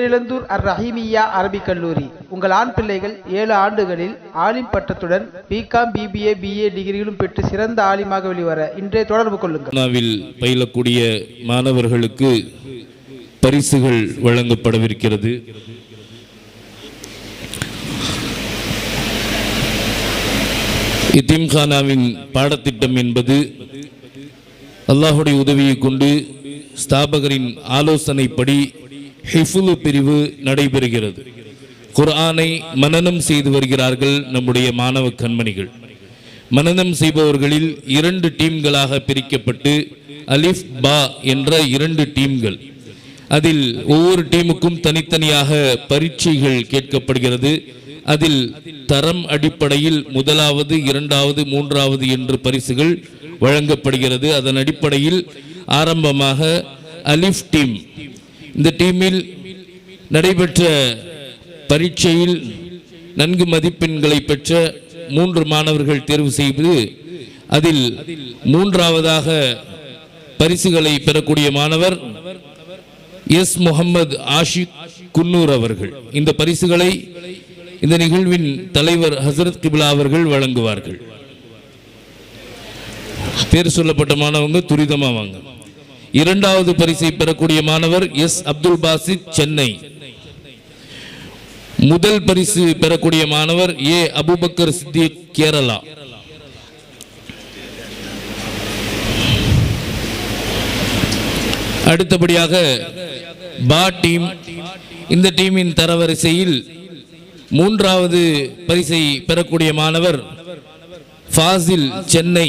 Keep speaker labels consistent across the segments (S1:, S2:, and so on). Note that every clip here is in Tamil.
S1: பேரிழந்தூர் அர் ரஹீமியா அரபிக் கல்லூரி. உங்கள் ஆண் பிள்ளைகள் ஏழு ஆண்டுகளில் ஆலிம் பட்டத்துடன் பிகாம் பிபிஏ பிஏ டிகிரிகளும் பெற்று சிறந்த ஆலிமாக வெளிவர இன்றைய தொடர்பு கொள்ளுங்கள்.
S2: பயிலக்கூடிய மாணவர்களுக்கு பரிசுகள் வழங்கப்படவிருக்கிறது. இத்திம்கானாவின் பாடத்திட்டம் என்பது அல்லாஹுடைய உதவியை கொண்டு ஸ்தாபகரின் ஆலோசனைப்படி ஹிஃபுலு பிரிவு நடைபெறுகிறது. குர்ஆனை மனனம் செய்து வருகிறார்கள் நம்முடைய மாணவ கண்மணிகள். மனனம் செய்பவர்களில் இரண்டு டீம்களாக பிரிக்கப்பட்டு அலிஃப் பா என்ற இரண்டு டீம்கள். அதில் ஒவ்வொரு டீமுக்கும் தனித்தனியாக பரீட்சைகள் கேட்கப்படுகிறது. அதில் தரம் அடிப்படையில் முதலாவது இரண்டாவது மூன்றாவது என்று பரிசுகள் வழங்கப்படுகிறது. அதன் அடிப்படையில் ஆரம்பமாக அலிஃப் டீம் இந்த டீமில் நடைபெற்ற பரீட்சையில் நன்கு மதிப்பெண்களை பெற்ற மூன்று மாணவர்கள் தேர்வு செய்து அதில் மூன்றாவதாக பரிசுகளை பெறக்கூடிய மாணவர் எஸ் முகமது ஆஷிக் குன்னூர் அவர்கள். இந்த பரிசுகளை இந்த நிகழ்வின் தலைவர் ஹசரத் கிபிலா அவர்கள் வழங்குவார்கள். பேர் சொல்லப்பட்ட மாணவங்க துரிதமாக வாங்க. இரண்டாவது பரிசை பெறக்கூடிய மாணவர் எஸ் அப்துல் பாசித் சென்னை. முதல் பரிசு பெறக்கூடிய மாணவர் ஏ அபுபக்கர் சித்திக் கேரளா. அடுத்தபடியாக பா டீம். இந்த டீமின் தரவரிசையில் மூன்றாவது பரிசை பெறக்கூடிய மாணவர் ஃபாசில் சென்னை.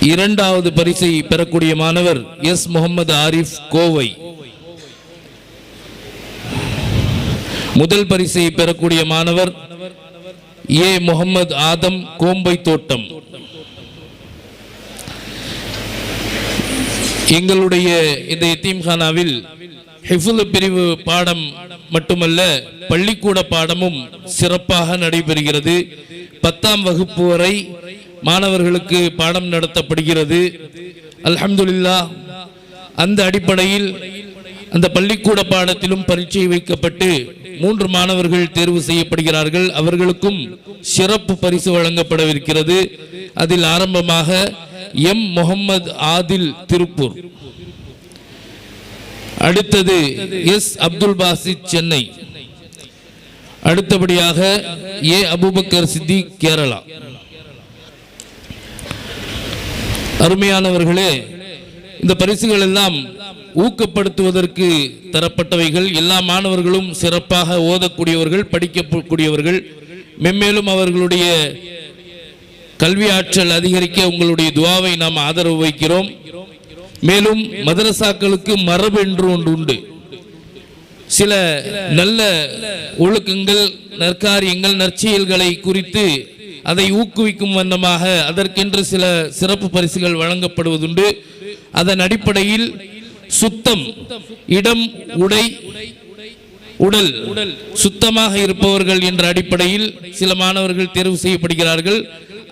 S2: இரண்டாவது பரிசை பெறக்கூடிய மாணவர் எஸ் முகமது ஆரிஃப் கோவை. முதல் பரிசை பெறக்கூடிய மாணவர் ஏ முகமது ஆதம் கோம்பை தோட்டம். எங்களுடைய இந்த எத்தீம்கானாவில் ஹிஃபுல் பிரிவு பாடம் மட்டுமல்ல பள்ளிக்கூட பாடமும் சிறப்பாக நடைபெறுகிறது. பத்தாம் வகுப்பு வரை மாணவர்களுக்கு பாடம் நடத்தப்படுகிறது. அல்ஹம்துலில்லா அந்த அடிப்படையில் அந்த பள்ளிக்கூட பாடத்திலும் பரீட்சை வைக்கப்பட்டு மூன்று மாணவர்கள் தேர்வு செய்யப்படுகிறார்கள். அவர்களுக்கும் சிறப்பு பரிசு வழங்கப்படவிருக்கிறது. அதில் ஆரம்பமாக எம். முகமது ஆதில் திருப்பூர். அடுத்தது எஸ். அப்துல் பாசித் சென்னை. அடுத்தபடியாக ஏ. அபுபக்கர் சித்தி கேரளா. அருமையானவர்களே இந்த பரிசுகள் எல்லாம் ஊக்கப்படுத்துவதற்கு தரப்பட்டவைகள். எல்லா மாணவர்களும் சிறப்பாக ஓதக்கூடியவர்கள் படிக்கக்கூடியவர்கள். மென்மேலும் அவர்களுடைய கல்வி ஆற்றல் அதிகரிக்க உங்களுடைய துவாவை நாம் ஆதரவு வைக்கிறோம். மேலும் மதரசாக்களுக்கு மரபு என்று ஒன்று உண்டு. சில நல்ல ஒழுக்கங்கள் நற்காரியங்கள் நற்செயல்களை குறித்து அதை ஊக்குவிக்கும் வண்ணமாக அதற்கென்று சில சிறப்பு பரிசுகள் வழங்கப்படுவதுண்டு. அதன் அடிப்படையில் சுத்தம் இடம் உடை உடல் சுத்தமாக இருப்பவர்கள் என்ற அடிப்படையில் சில மாணவர்கள் தேர்வு செய்யப்படுகிறார்கள்.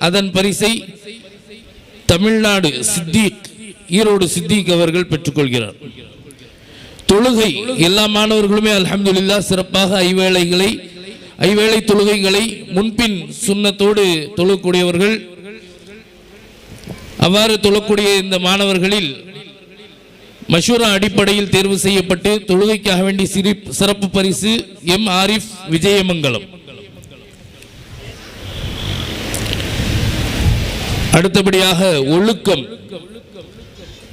S2: அதன் பரிசை தமிழ்நாடு சித்திக் ஈரோடு சித்திக் அவர்கள் பெற்றுக்கொள்கிறார். தொழுகை எல்லா மாணவர்களுமே அலமதுல்லா சிறப்பாக ஐவேளைகளை ஐவேளை தொழுகைகளை முன்பின் சுண்ணத்தோடு தொழக்கூடியவர்கள் அவ்வாறு தொழக்கூடிய இந்த மாணவர்களில் மஷூரா அடிப்படையில் தேர்வு செய்யப்பட்டு தொழுகைக்காக வேண்டிய சிறப்பு சிறப்பு பரிசு எம் ஆரிஃப் விஜயமங்கலம். அடுத்தபடியாக ஒழுக்கம்.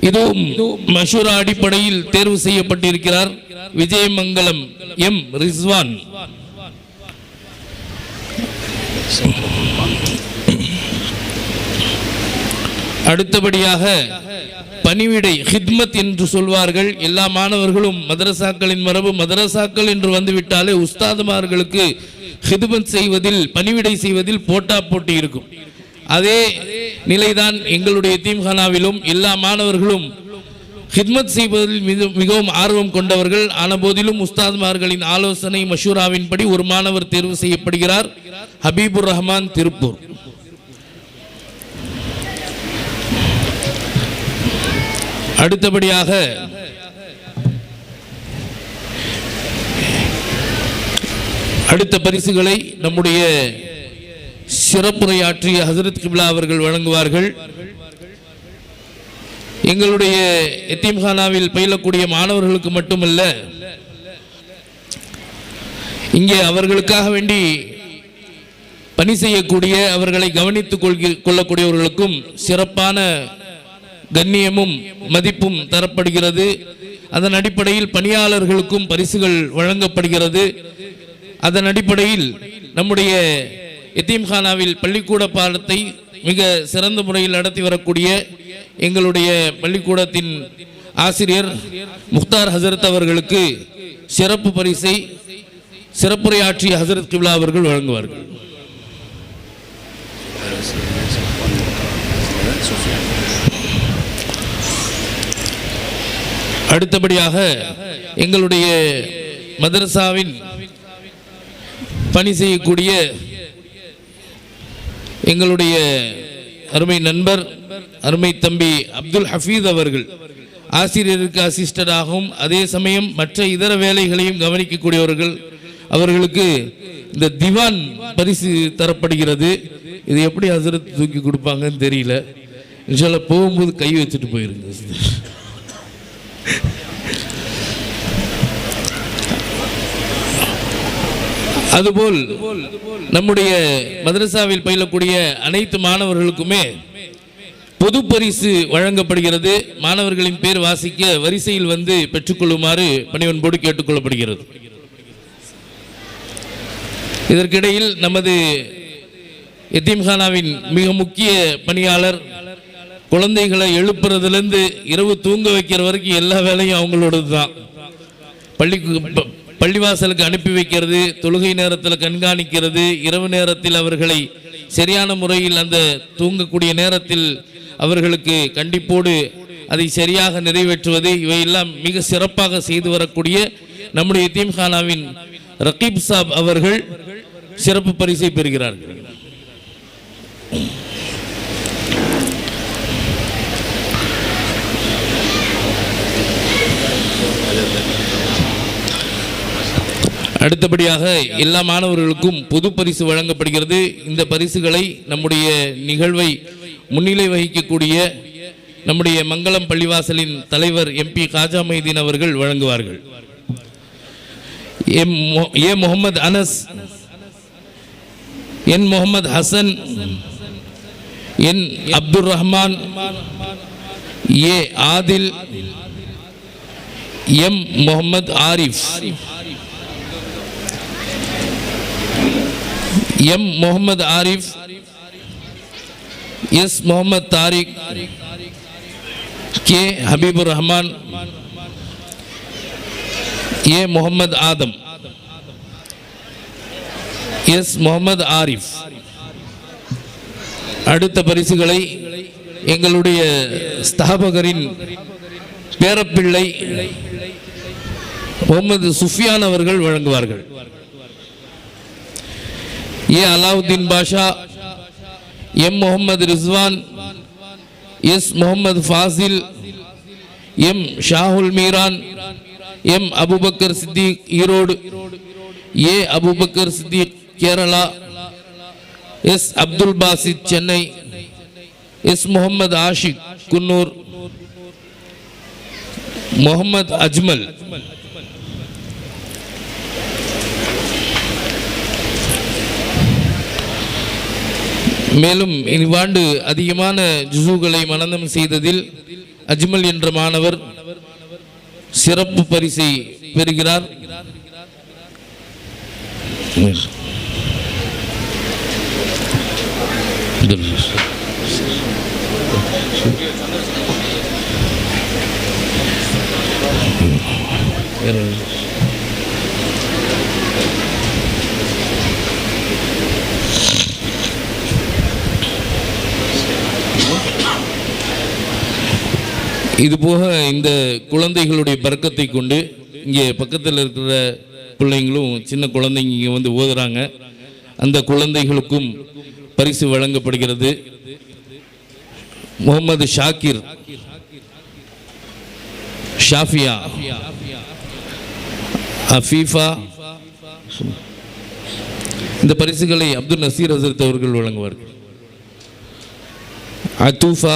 S2: இதுவும் மஷூரா அடிப்படையில் தேர்வு செய்யப்பட்டிருக்கிறார் விஜயமங்கலம் எம் ரிஸ்வான். அடுத்தபடியாக பணிவிடை ஹித்மத் என்று சொல்வார்கள். எல்லா மாணவர்களும் மதரசாக்களின் மரபு மதரசாக்கள் என்று வந்துவிட்டாலே உஸ்தாதுமார்களுக்கு ஹித்மத் செய்வதில் பணிவிடை செய்வதில் போட்டா போட்டி இருக்கும். அதே நிலைதான் எங்களுடைய தீம்ஹானாவிலும் எல்லா மாணவர்களும் ஹிட்மத் செய்வதில் மிகவும் ஆர்வம் கொண்டவர்கள் ஆனபோதிலும் உஸ்தாத்மார்களின் ஆலோசனை மஷூராவின் படி ஒரு மாணவர் தேர்வு செய்யப்படுகிறார். ஹபீபுர் ரஹ்மான் திருப்பூர். அடுத்தபடியாக அடுத்த பரிசுகளை நம்முடைய சிறப்புரையாற்றிய ஹசரத் கிப்லா அவர்கள் வழங்குவார்கள். எங்களுடைய எத்தீம்கானாவில் பயிலக்கூடிய மாணவர்களுக்கு மட்டுமல்ல இங்கே அவர்களுக்காக வேண்டி பணி செய்யக்கூடிய அவர்களை கவனித்துக் கொள்கி- கொள்ளக்கூடியவர்களுக்கும் சிறப்பான கண்ணியமும் மதிப்பும் தரப்படுகிறது. அதன் அடிப்படையில் பணியாளர்களுக்கும் பரிசுகள் வழங்கப்படுகிறது. அதன் அடிப்படையில் நம்முடைய எத்தீம்கானாவில் பள்ளிக்கூட பாடத்தை மிக சிறந்த முறையில் நடத்தி வரக்கூடிய எங்களுடைய பள்ளிக்கூடத்தின் ஆசிரியர் முக்தார் ஹசரத் அவர்களுக்கு சிறப்பு பரிசை சிறப்புரையாற்றிய ஹசரத் கிப்லா அவர்கள் வழங்குவார்கள். அடுத்தபடியாக எங்களுடைய மதரசாவின் பணி செய்யக்கூடிய எங்களுடைய அருமை நண்பர் அருமை தம்பி அப்துல் ஹஃபீத் அவர்கள். ஆசிரியருக்கு அசிஸ்டடாகவும் அதே சமயம் மற்ற இதர வேலைகளையும் கவனிக்கக்கூடியவர்கள் அவர்களுக்கு இந்த திவான் பரிசு தரப்படுகிறது. இது எப்படி அதிரத்து தூக்கி கொடுப்பாங்கன்னு தெரியல. இன்ஷால்லா போகும்போது கை வச்சுட்டு போயிருங்க அதுபோல் நம்முடைய மதரசாவில் பயிலக்கூடிய அனைத்து மாணவர்களுக்குமே பொது பரிசு வழங்கப்படுகிறது. மாணவர்களின் பேர் வாசிக்க வரிசையில் வந்து பெற்றுக்கொள்ளுமாறு பணிவன்போடு கேட்டுக்கொள்ளப்படுகிறது. இதற்கிடையில் நமது எத்தீம்கானாவின் மிக முக்கிய பணியாளர் குழந்தைகளை எழுப்புறதுலேருந்து இரவு தூங்க வைக்கிற வரைக்கும் எல்லா வேலையும் அவங்களோடது தான் பள்ளி பள்ளிவாசலுக்கு அனுப்பி வைக்கிறது தொழுகை நேரத்தில் கண்காணிக்கிறது இரவு நேரத்தில் அவர்களை சரியான முறையில் அந்த தூங்கக்கூடிய நேரத்தில் அவர்களுக்கு கண்டிப்போடு அதை சரியாக நிறைவேற்றுவது இவையெல்லாம் மிக சிறப்பாக செய்து வரக்கூடிய நம்முடைய தீம்கானாவின் ரகீப் சாப் அவர்கள் சிறப்பு பரிசை பெறுகிறார்கள். அடுத்தபடியாக எல்லா மாணவர்களுக்கும் பொது பரிசு வழங்கப்படுகிறது. இந்த பரிசுகளை நம்முடைய நிகழ்வை முன்னிலை வகிக்கக்கூடிய நம்முடைய மங்களம் பள்ளிவாசலின் தலைவர் எம்பி காஜா மைதீன் அவர்கள் வழங்குவார்கள். M A Mohammed Anas N Mohammed Hasan N Abdul Rahman A Adil M Mohammed Arif. M Mohammed Arif S Mohammed Tariq K Habibur Rahman A Mohammed Adam S Mohammed Arif. அடுத்த பரிசுகளை எங்களுடைய ஸ்தாபகரின் பேரப்பிள்ளை முகமது சுஃபியான் அவர்கள் வழங்குவார்கள். A Alauddin Basha M Mohammed Rizwan S Mohammed Fazil M Shahul Meeran M Abubakkar Siddique Erode A Abubakkar Siddique Kerala S Abdul Basith Chennai S Mohammed Ashiq Coonoor Mohammed Ajmal மேலும் இவ்வாண்டு அதிகமான ஜுசுகளை மனந்தம் செய்ததில் அஜ்மல் என்ற மாணவர் சிறப்பு பரிசை பெறுகிறார். இது போக இந்த குழந்தைகளுடைய பறக்கத்தை கொண்டு இங்கே பக்கத்தில் இருக்கிற பிள்ளைங்களும் சின்ன குழந்தைங்க இங்கே வந்து ஓதுறாங்க. அந்த குழந்தைகளுக்கும் பரிசு வழங்கப்படுகிறது. முகமது ஷாக்கிர் ஷாஃபியா அஃபீஃபா இந்த பரிசுகளை அப்துல் நசீர் ஹசரத் அவர்கள் வழங்குவார்கள். அத்தூஃபா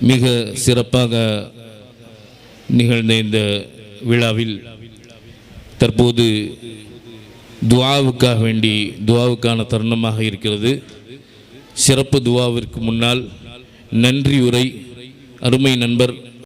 S2: மிக சிறப்பாக நிகழ்ந்த இந்த விழாவில் தற்போது துவாவுக்காக வேண்டி துவாவுக்கான தருணமாக இருக்கிறது. சிறப்பு துவாவிற்கு முன்னால் நன்றி உரை அருமை நண்பர்